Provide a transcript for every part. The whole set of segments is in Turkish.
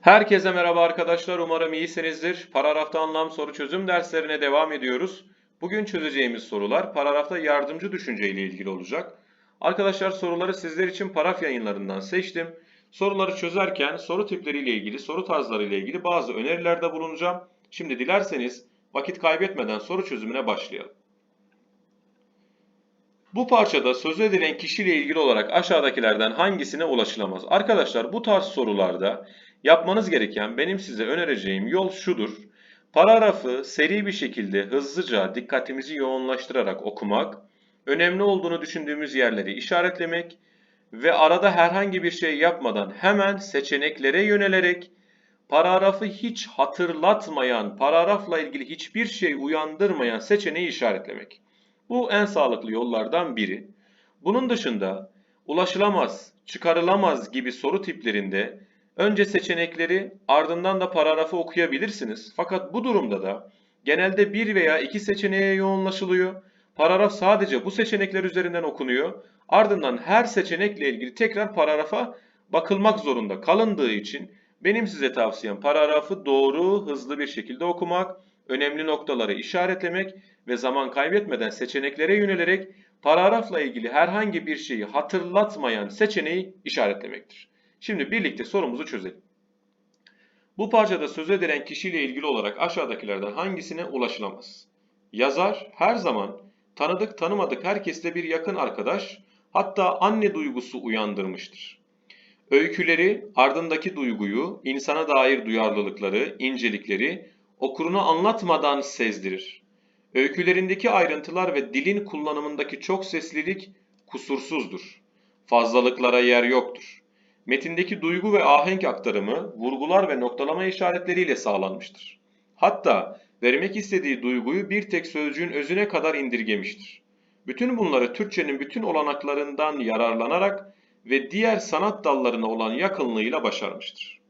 Herkese merhaba arkadaşlar. Umarım iyisinizdir. Paragrafta anlam soru çözüm derslerine devam ediyoruz. Bugün çözeceğimiz sorular paragrafta yardımcı düşünce ile ilgili olacak. Arkadaşlar soruları sizler için paraf yayınlarından seçtim. Soruları çözerken soru tipleriyle ilgili, soru tarzları ile ilgili bazı önerilerde bulunacağım. Şimdi dilerseniz vakit kaybetmeden soru çözümüne başlayalım. Bu parçada söz edilen kişiyle ilgili olarak aşağıdakilerden hangisine ulaşılamaz? Arkadaşlar bu tarz sorularda yapmanız gereken benim size önereceğim yol şudur. Paragrafı seri bir şekilde hızlıca dikkatimizi yoğunlaştırarak okumak, önemli olduğunu düşündüğümüz yerleri işaretlemek ve arada herhangi bir şey yapmadan hemen seçeneklere yönelerek paragrafı hiç hatırlatmayan, paragrafla ilgili hiçbir şey uyandırmayan seçeneği işaretlemek. Bu en sağlıklı yollardan biri. Bunun dışında ulaşılamaz, çıkarılamaz gibi soru tiplerinde önce seçenekleri ardından da paragrafı okuyabilirsiniz. Fakat bu durumda da genelde bir veya iki seçeneğe yoğunlaşılıyor. Paragraf sadece bu seçenekler üzerinden okunuyor. Ardından her seçenekle ilgili tekrar paragrafa bakılmak zorunda kalındığı için benim size tavsiyem paragrafı doğru, hızlı bir şekilde okumak, önemli noktaları işaretlemek ve zaman kaybetmeden seçeneklere yönelerek paragrafla ilgili herhangi bir şeyi hatırlatmayan seçeneği işaretlemektir. Şimdi birlikte sorumuzu çözelim. Bu parçada söz edilen kişiyle ilgili olarak aşağıdakilerden hangisine ulaşılamaz? Yazar her zaman tanıdık tanımadık herkesle bir yakın arkadaş, hatta anne duygusu uyandırmıştır. Öyküleri, ardındaki duyguyu, insana dair duyarlılıkları, incelikleri okuruna anlatmadan sezdirir. Öykülerindeki ayrıntılar ve dilin kullanımındaki çok seslilik kusursuzdur. Fazlalıklara yer yoktur. Metindeki duygu ve ahenk aktarımı vurgular ve noktalama işaretleriyle sağlanmıştır. Hatta vermek istediği duyguyu bir tek sözcüğün özüne kadar indirgemiştir. Bütün bunları Türkçenin bütün olanaklarından yararlanarak ve diğer sanat dallarına olan yakınlığıyla başarmıştır.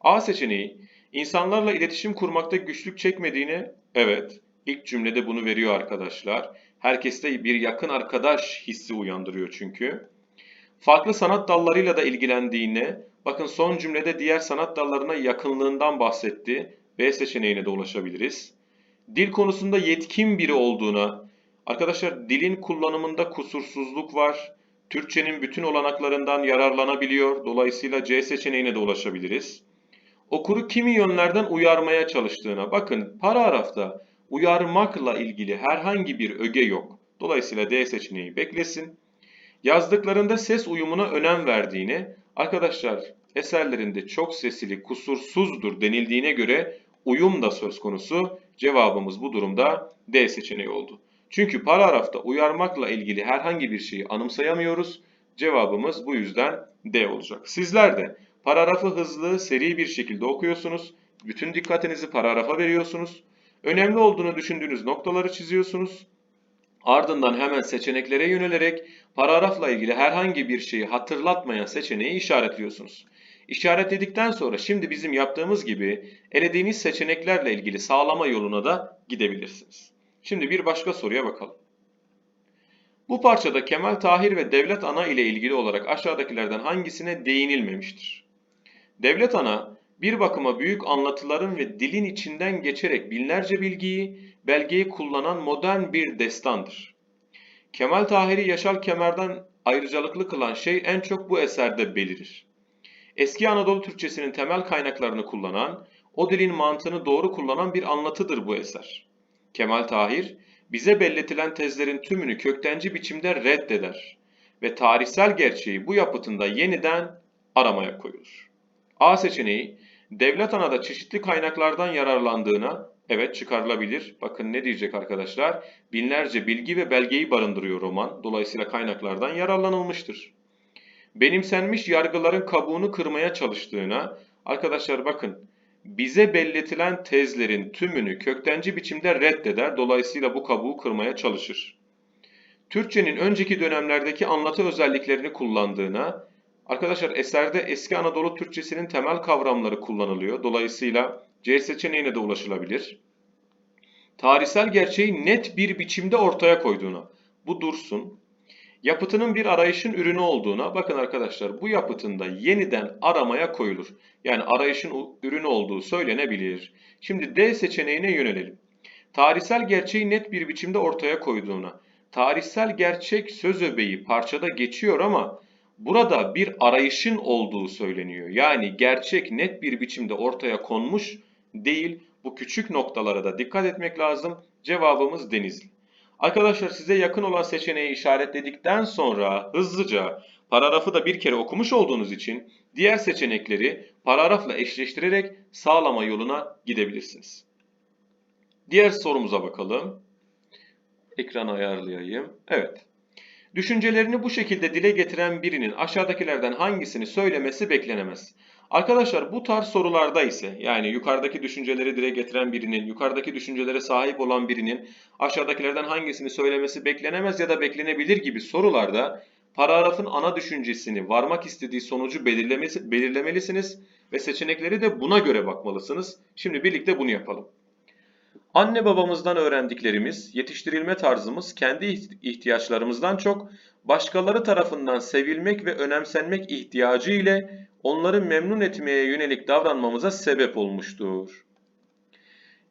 A seçeneği, insanlarla iletişim kurmakta güçlük çekmediğini, evet, ilk cümlede bunu veriyor arkadaşlar. Herkeste bir yakın arkadaş hissi uyandırıyor çünkü. Farklı sanat dallarıyla da ilgilendiğine, bakın son cümlede diğer sanat dallarına yakınlığından bahsetti. B seçeneğine de ulaşabiliriz. Dil konusunda yetkin biri olduğuna, arkadaşlar dilin kullanımında kusursuzluk var. Türkçenin bütün olanaklarından yararlanabiliyor. Dolayısıyla C seçeneğine de ulaşabiliriz. Okuru kimi yönlerden uyarmaya çalıştığına, bakın paragrafta uyarmakla ilgili herhangi bir öge yok. Dolayısıyla D seçeneği beklesin. Yazdıklarında ses uyumuna önem verdiğini, arkadaşlar eserlerinde çok sesli kusursuzdur denildiğine göre uyum da söz konusu. Cevabımız bu durumda D seçeneği oldu. Çünkü paragrafta uyarmakla ilgili herhangi bir şeyi anımsayamıyoruz. Cevabımız bu yüzden D olacak. Sizler de paragrafı hızlı, seri bir şekilde okuyorsunuz. Bütün dikkatinizi paragrafa veriyorsunuz. Önemli olduğunu düşündüğünüz noktaları çiziyorsunuz. Ardından hemen seçeneklere yönelerek paragrafla ilgili herhangi bir şeyi hatırlatmayan seçeneği işaretliyorsunuz. İşaretledikten sonra şimdi bizim yaptığımız gibi elediğiniz seçeneklerle ilgili sağlama yoluna da gidebilirsiniz. Şimdi bir başka soruya bakalım. Bu parçada Kemal Tahir ve Devlet Ana ile ilgili olarak aşağıdakilerden hangisine değinilmemiştir? Devlet Ana bir bakıma büyük anlatıların ve dilin içinden geçerek binlerce bilgiyi, belgeyi kullanan modern bir destandır. Kemal Tahir'i Yaşar Kemer'den ayrıcalıklı kılan şey en çok bu eserde belirir. Eski Anadolu Türkçesinin temel kaynaklarını kullanan, o dilin mantığını doğru kullanan bir anlatıdır bu eser. Kemal Tahir, bize belletilen tezlerin tümünü köktenci biçimde reddeder ve tarihsel gerçeği bu yapıtında yeniden aramaya koyulur. A seçeneği, devlet anada çeşitli kaynaklardan yararlandığına evet çıkarılabilir. Bakın ne diyecek arkadaşlar? Binlerce bilgi ve belgeyi barındırıyor roman. Dolayısıyla kaynaklardan yararlanılmıştır. Benimsenmiş yargıların kabuğunu kırmaya çalıştığına, arkadaşlar bakın bize belletilen tezlerin tümünü köktenci biçimde reddeder, dolayısıyla bu kabuğu kırmaya çalışır. Türkçenin önceki dönemlerdeki anlatı özelliklerini kullandığına, arkadaşlar eserde eski Anadolu Türkçesinin temel kavramları kullanılıyor, dolayısıyla C seçeneğine de ulaşılabilir. Tarihsel gerçeği net bir biçimde ortaya koyduğuna, bu dursun. Yapıtının bir arayışın ürünü olduğuna bakın arkadaşlar bu yapıtında yeniden aramaya koyulur. Yani arayışın ürünü olduğu söylenebilir. Şimdi D seçeneğine yönelelim. Tarihsel gerçeği net bir biçimde ortaya koyduğuna. Tarihsel gerçek söz öbeği parçada geçiyor ama burada bir arayışın olduğu söyleniyor. Yani gerçek net bir biçimde ortaya konmuş değil. Bu küçük noktalara da dikkat etmek lazım. Cevabımız Denizli. Arkadaşlar size yakın olan seçeneği işaretledikten sonra hızlıca paragrafı da bir kere okumuş olduğunuz için diğer seçenekleri paragrafla eşleştirerek sağlama yoluna gidebilirsiniz. Diğer sorumuza bakalım. Ekranı ayarlayayım. Evet. Düşüncelerini bu şekilde dile getiren birinin aşağıdakilerden hangisini söylemesi beklenemez. Arkadaşlar bu tarz sorularda ise yani yukarıdaki düşünceleri dile getiren birinin, yukarıdaki düşüncelere sahip olan birinin aşağıdakilerden hangisini söylemesi beklenemez ya da beklenebilir gibi sorularda paragrafın ana düşüncesini, varmak istediği sonucu belirlemelisiniz ve seçenekleri de buna göre bakmalısınız. Şimdi birlikte bunu yapalım. Anne babamızdan öğrendiklerimiz, yetiştirilme tarzımız kendi ihtiyaçlarımızdan çok başkaları tarafından sevilmek ve önemsenmek ihtiyacı ile onları memnun etmeye yönelik davranmamıza sebep olmuştur.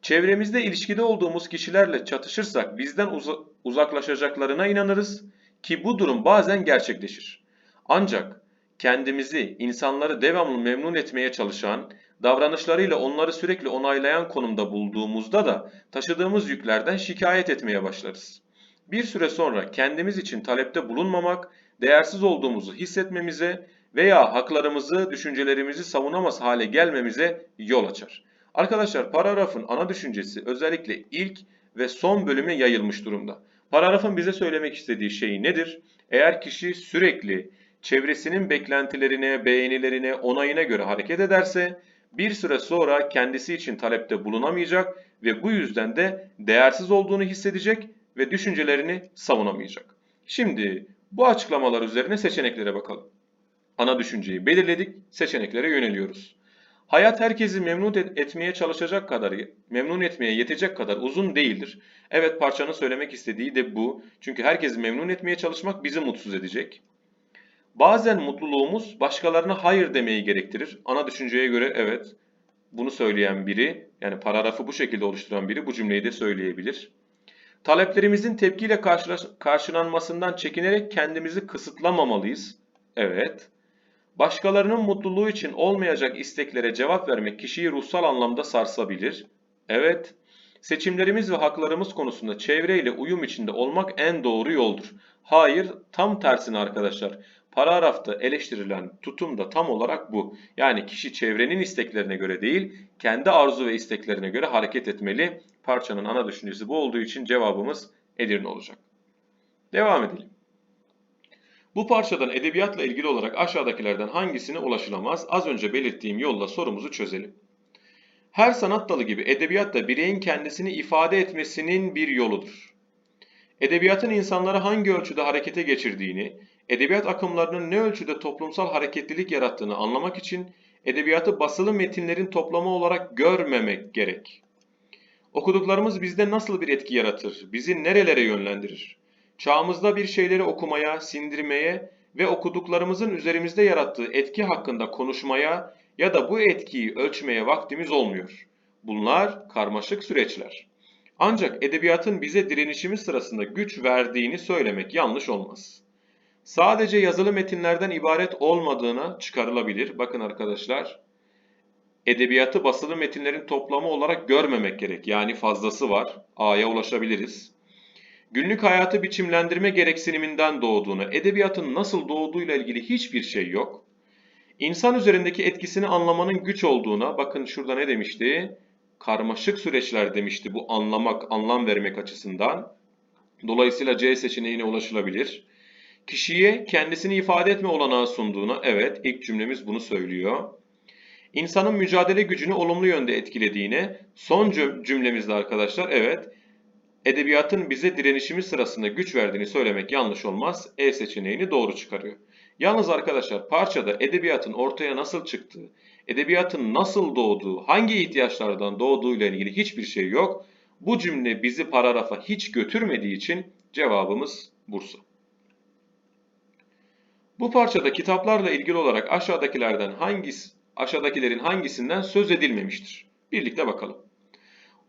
Çevremizde ilişkide olduğumuz kişilerle çatışırsak bizden uza- uzaklaşacaklarına inanırız ki bu durum bazen gerçekleşir. Ancak kendimizi, insanları devamlı memnun etmeye çalışan, davranışlarıyla onları sürekli onaylayan konumda bulduğumuzda da taşıdığımız yüklerden şikayet etmeye başlarız. Bir süre sonra kendimiz için talepte bulunmamak, değersiz olduğumuzu hissetmemize veya haklarımızı, düşüncelerimizi savunamaz hale gelmemize yol açar. Arkadaşlar paragrafın ana düşüncesi özellikle ilk ve son bölüme yayılmış durumda. Paragrafın bize söylemek istediği şey nedir? Eğer kişi sürekli çevresinin beklentilerine, beğenilerine, onayına göre hareket ederse bir süre sonra kendisi için talepte bulunamayacak ve bu yüzden de değersiz olduğunu hissedecek ve düşüncelerini savunamayacak. Şimdi bu açıklamalar üzerine seçeneklere bakalım. Ana düşünceyi belirledik, seçeneklere yöneliyoruz. Hayat herkesi memnun et- etmeye çalışacak kadar, memnun etmeye yetecek kadar uzun değildir. Evet parçanın söylemek istediği de bu. Çünkü herkesi memnun etmeye çalışmak bizi mutsuz edecek. Bazen mutluluğumuz başkalarına hayır demeyi gerektirir. Ana düşünceye göre evet bunu söyleyen biri yani paragrafı bu şekilde oluşturan biri bu cümleyi de söyleyebilir. Taleplerimizin tepkiyle karşılanmasından çekinerek kendimizi kısıtlamamalıyız. Evet. Başkalarının mutluluğu için olmayacak isteklere cevap vermek kişiyi ruhsal anlamda sarsabilir. Evet. Seçimlerimiz ve haklarımız konusunda çevreyle uyum içinde olmak en doğru yoldur. Hayır, tam tersine arkadaşlar. Paragrafta eleştirilen tutum da tam olarak bu. Yani kişi çevrenin isteklerine göre değil, kendi arzu ve isteklerine göre hareket etmeli. Parçanın ana düşüncesi bu olduğu için cevabımız Edirne olacak. Devam edelim. Bu parçadan edebiyatla ilgili olarak aşağıdakilerden hangisine ulaşılamaz? Az önce belirttiğim yolla sorumuzu çözelim. Her sanat dalı gibi edebiyat da bireyin kendisini ifade etmesinin bir yoludur. Edebiyatın insanları hangi ölçüde harekete geçirdiğini, edebiyat akımlarının ne ölçüde toplumsal hareketlilik yarattığını anlamak için edebiyatı basılı metinlerin toplamı olarak görmemek gerek. Okuduklarımız bizde nasıl bir etki yaratır, bizi nerelere yönlendirir? Çağımızda bir şeyleri okumaya, sindirmeye ve okuduklarımızın üzerimizde yarattığı etki hakkında konuşmaya ya da bu etkiyi ölçmeye vaktimiz olmuyor. Bunlar karmaşık süreçler. Ancak edebiyatın bize direnişimiz sırasında güç verdiğini söylemek yanlış olmaz. Sadece yazılı metinlerden ibaret olmadığına çıkarılabilir. Bakın arkadaşlar, edebiyatı basılı metinlerin toplamı olarak görmemek gerek. Yani fazlası var. A'ya ulaşabiliriz. Günlük hayatı biçimlendirme gereksiniminden doğduğunu, edebiyatın nasıl doğduğuyla ilgili hiçbir şey yok. İnsan üzerindeki etkisini anlamanın güç olduğuna, bakın şurada ne demişti? Karmaşık süreçler demişti bu anlamak, anlam vermek açısından. Dolayısıyla C seçeneğine ulaşılabilir. Kişiye kendisini ifade etme olanağı sunduğuna, evet ilk cümlemiz bunu söylüyor. İnsanın mücadele gücünü olumlu yönde etkilediğine, son cüm- cümlemizde arkadaşlar evet edebiyatın bize direnişimiz sırasında güç verdiğini söylemek yanlış olmaz. E seçeneğini doğru çıkarıyor. Yalnız arkadaşlar parçada edebiyatın ortaya nasıl çıktığı, edebiyatın nasıl doğduğu, hangi ihtiyaçlardan doğduğu ile ilgili hiçbir şey yok. Bu cümle bizi paragrafa hiç götürmediği için cevabımız Bursa. Bu parçada kitaplarla ilgili olarak aşağıdakilerden hangisi, aşağıdakilerin hangisinden söz edilmemiştir? Birlikte bakalım.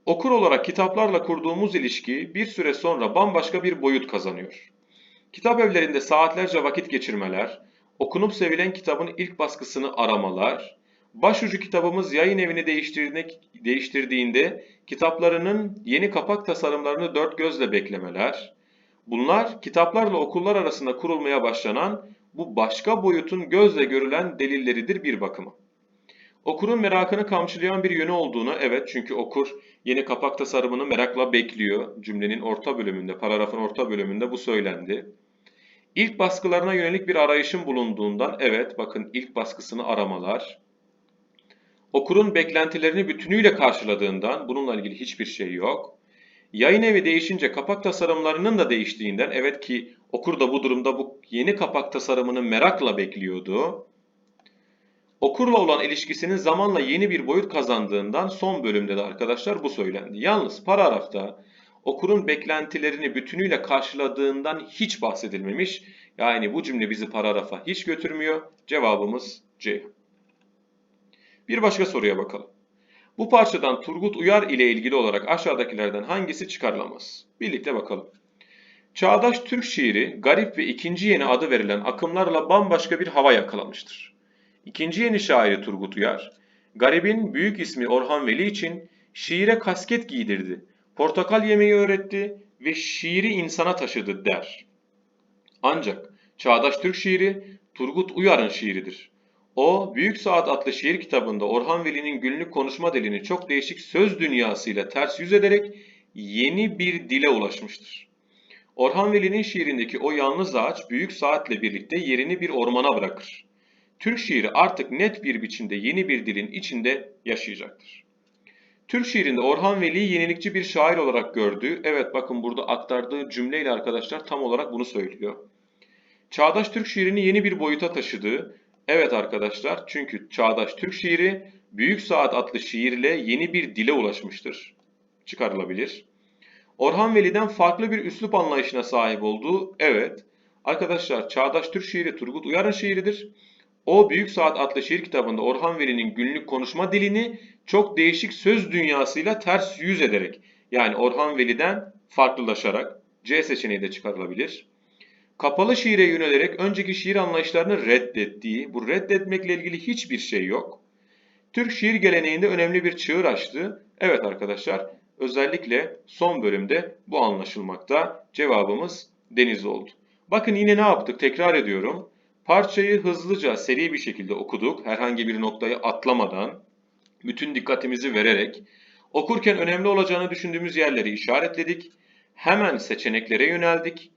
Okur olarak kitaplarla kurduğumuz ilişki bir süre sonra bambaşka bir boyut kazanıyor. Kitap evlerinde saatlerce vakit geçirmeler, okunup sevilen kitabın ilk baskısını aramalar, başucu kitabımız yayın evini değiştirdiğinde kitaplarının yeni kapak tasarımlarını dört gözle beklemeler, bunlar kitaplarla okullar arasında kurulmaya başlanan bu başka boyutun gözle görülen delilleridir bir bakıma. Okurun merakını kamçılayan bir yönü olduğunu, evet çünkü okur yeni kapak tasarımını merakla bekliyor. Cümlenin orta bölümünde, paragrafın orta bölümünde bu söylendi. İlk baskılarına yönelik bir arayışın bulunduğundan, evet bakın ilk baskısını aramalar. Okurun beklentilerini bütünüyle karşıladığından, bununla ilgili hiçbir şey yok. Yayın evi değişince kapak tasarımlarının da değiştiğinden, evet ki okur da bu durumda bu yeni kapak tasarımını merakla bekliyordu. Okurla olan ilişkisinin zamanla yeni bir boyut kazandığından son bölümde de arkadaşlar bu söylendi. Yalnız paragrafta okurun beklentilerini bütünüyle karşıladığından hiç bahsedilmemiş. Yani bu cümle bizi paragrafa hiç götürmüyor. Cevabımız C. Bir başka soruya bakalım. Bu parçadan Turgut Uyar ile ilgili olarak aşağıdakilerden hangisi çıkarılamaz? Birlikte bakalım. Çağdaş Türk şiiri garip ve ikinci yeni adı verilen akımlarla bambaşka bir hava yakalamıştır. İkinci yeni şairi Turgut Uyar, garibin büyük ismi Orhan Veli için şiire kasket giydirdi, portakal yemeği öğretti ve şiiri insana taşıdı der. Ancak çağdaş Türk şiiri Turgut Uyar'ın şiiridir. O, Büyük Saat adlı şiir kitabında Orhan Veli'nin günlük konuşma dilini çok değişik söz dünyasıyla ters yüz ederek yeni bir dile ulaşmıştır. Orhan Veli'nin şiirindeki o yalnız ağaç Büyük Saat'le birlikte yerini bir ormana bırakır. Türk şiiri artık net bir biçimde yeni bir dilin içinde yaşayacaktır. Türk şiirinde Orhan Veli'yi yenilikçi bir şair olarak gördüğü, evet bakın burada aktardığı cümleyle arkadaşlar tam olarak bunu söylüyor. Çağdaş Türk şiirini yeni bir boyuta taşıdığı, evet arkadaşlar çünkü çağdaş Türk şiiri Büyük Saat adlı şiirle yeni bir dile ulaşmıştır. Çıkarılabilir. Orhan Veli'den farklı bir üslup anlayışına sahip olduğu, evet. Arkadaşlar çağdaş Türk şiiri Turgut Uyar'ın şiiridir. O Büyük Saat adlı şiir kitabında Orhan Veli'nin günlük konuşma dilini çok değişik söz dünyasıyla ters yüz ederek yani Orhan Veli'den farklılaşarak C seçeneği de çıkarılabilir. Kapalı şiire yönelerek önceki şiir anlayışlarını reddettiği, bu reddetmekle ilgili hiçbir şey yok. Türk şiir geleneğinde önemli bir çığır açtı. Evet arkadaşlar, özellikle son bölümde bu anlaşılmakta. Cevabımız deniz oldu. Bakın yine ne yaptık? Tekrar ediyorum. Parçayı hızlıca, seri bir şekilde okuduk. Herhangi bir noktayı atlamadan, bütün dikkatimizi vererek, okurken önemli olacağını düşündüğümüz yerleri işaretledik. Hemen seçeneklere yöneldik.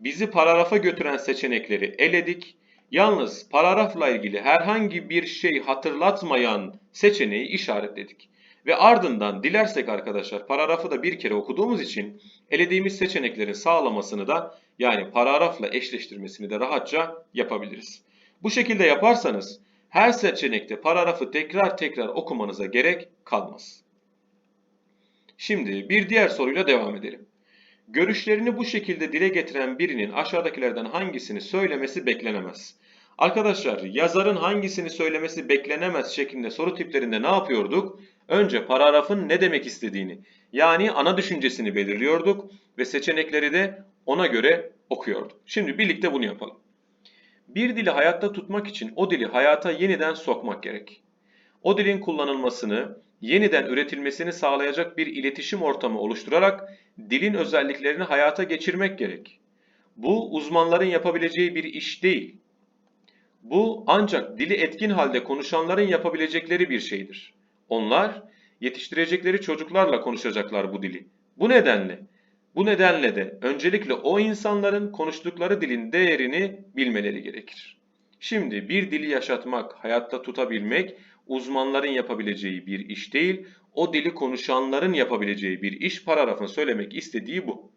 Bizi paragrafa götüren seçenekleri eledik. Yalnız paragrafla ilgili herhangi bir şey hatırlatmayan seçeneği işaretledik. Ve ardından dilersek arkadaşlar paragrafı da bir kere okuduğumuz için elediğimiz seçeneklerin sağlamasını da yani paragrafla eşleştirmesini de rahatça yapabiliriz. Bu şekilde yaparsanız her seçenekte paragrafı tekrar tekrar okumanıza gerek kalmaz. Şimdi bir diğer soruyla devam edelim. Görüşlerini bu şekilde dile getiren birinin aşağıdakilerden hangisini söylemesi beklenemez. Arkadaşlar yazarın hangisini söylemesi beklenemez şeklinde soru tiplerinde ne yapıyorduk? Önce paragrafın ne demek istediğini yani ana düşüncesini belirliyorduk ve seçenekleri de ona göre okuyorduk. Şimdi birlikte bunu yapalım. Bir dili hayatta tutmak için o dili hayata yeniden sokmak gerek. O dilin kullanılmasını, yeniden üretilmesini sağlayacak bir iletişim ortamı oluşturarak dilin özelliklerini hayata geçirmek gerek. Bu uzmanların yapabileceği bir iş değil. Bu ancak dili etkin halde konuşanların yapabilecekleri bir şeydir. Onlar yetiştirecekleri çocuklarla konuşacaklar bu dili. Bu nedenle bu nedenle de öncelikle o insanların konuştukları dilin değerini bilmeleri gerekir. Şimdi bir dili yaşatmak, hayatta tutabilmek uzmanların yapabileceği bir iş değil, o dili konuşanların yapabileceği bir iş paragrafın söylemek istediği bu.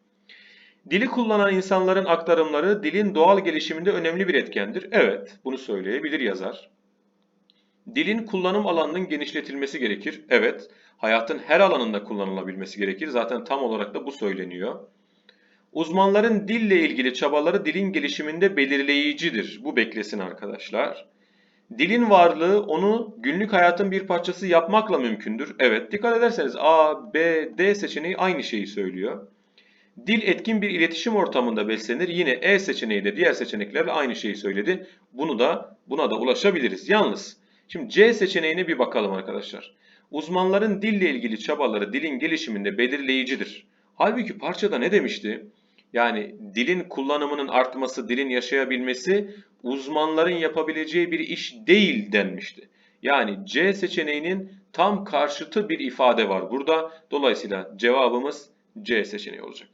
Dili kullanan insanların aktarımları dilin doğal gelişiminde önemli bir etkendir. Evet, bunu söyleyebilir yazar. Dilin kullanım alanının genişletilmesi gerekir. Evet, hayatın her alanında kullanılabilmesi gerekir. Zaten tam olarak da bu söyleniyor. Uzmanların dille ilgili çabaları dilin gelişiminde belirleyicidir. Bu beklesin arkadaşlar. Dilin varlığı onu günlük hayatın bir parçası yapmakla mümkündür. Evet, dikkat ederseniz A, B, D seçeneği aynı şeyi söylüyor. Dil etkin bir iletişim ortamında beslenir. Yine E seçeneği de diğer seçeneklerle aynı şeyi söyledi. Bunu da buna da ulaşabiliriz. Yalnız şimdi C seçeneğine bir bakalım arkadaşlar. Uzmanların dille ilgili çabaları dilin gelişiminde belirleyicidir. Halbuki parçada ne demişti? Yani dilin kullanımının artması, dilin yaşayabilmesi uzmanların yapabileceği bir iş değil denmişti. Yani C seçeneğinin tam karşıtı bir ifade var burada. Dolayısıyla cevabımız C seçeneği olacak.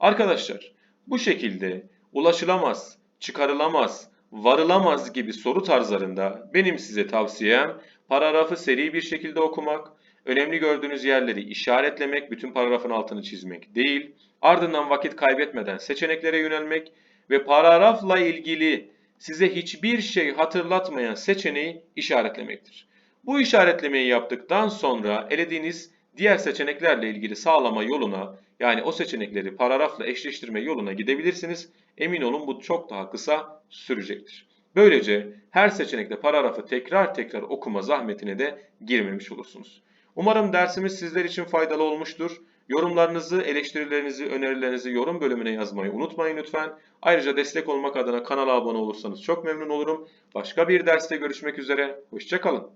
Arkadaşlar bu şekilde ulaşılamaz, çıkarılamaz, varılamaz gibi soru tarzlarında benim size tavsiyem paragrafı seri bir şekilde okumak, önemli gördüğünüz yerleri işaretlemek, bütün paragrafın altını çizmek değil, ardından vakit kaybetmeden seçeneklere yönelmek ve paragrafla ilgili size hiçbir şey hatırlatmayan seçeneği işaretlemektir. Bu işaretlemeyi yaptıktan sonra elediğiniz diğer seçeneklerle ilgili sağlama yoluna yani o seçenekleri paragrafla eşleştirme yoluna gidebilirsiniz. Emin olun bu çok daha kısa sürecektir. Böylece her seçenekte paragrafı tekrar tekrar okuma zahmetine de girmemiş olursunuz. Umarım dersimiz sizler için faydalı olmuştur. Yorumlarınızı, eleştirilerinizi, önerilerinizi yorum bölümüne yazmayı unutmayın lütfen. Ayrıca destek olmak adına kanala abone olursanız çok memnun olurum. Başka bir derste görüşmek üzere. Hoşçakalın.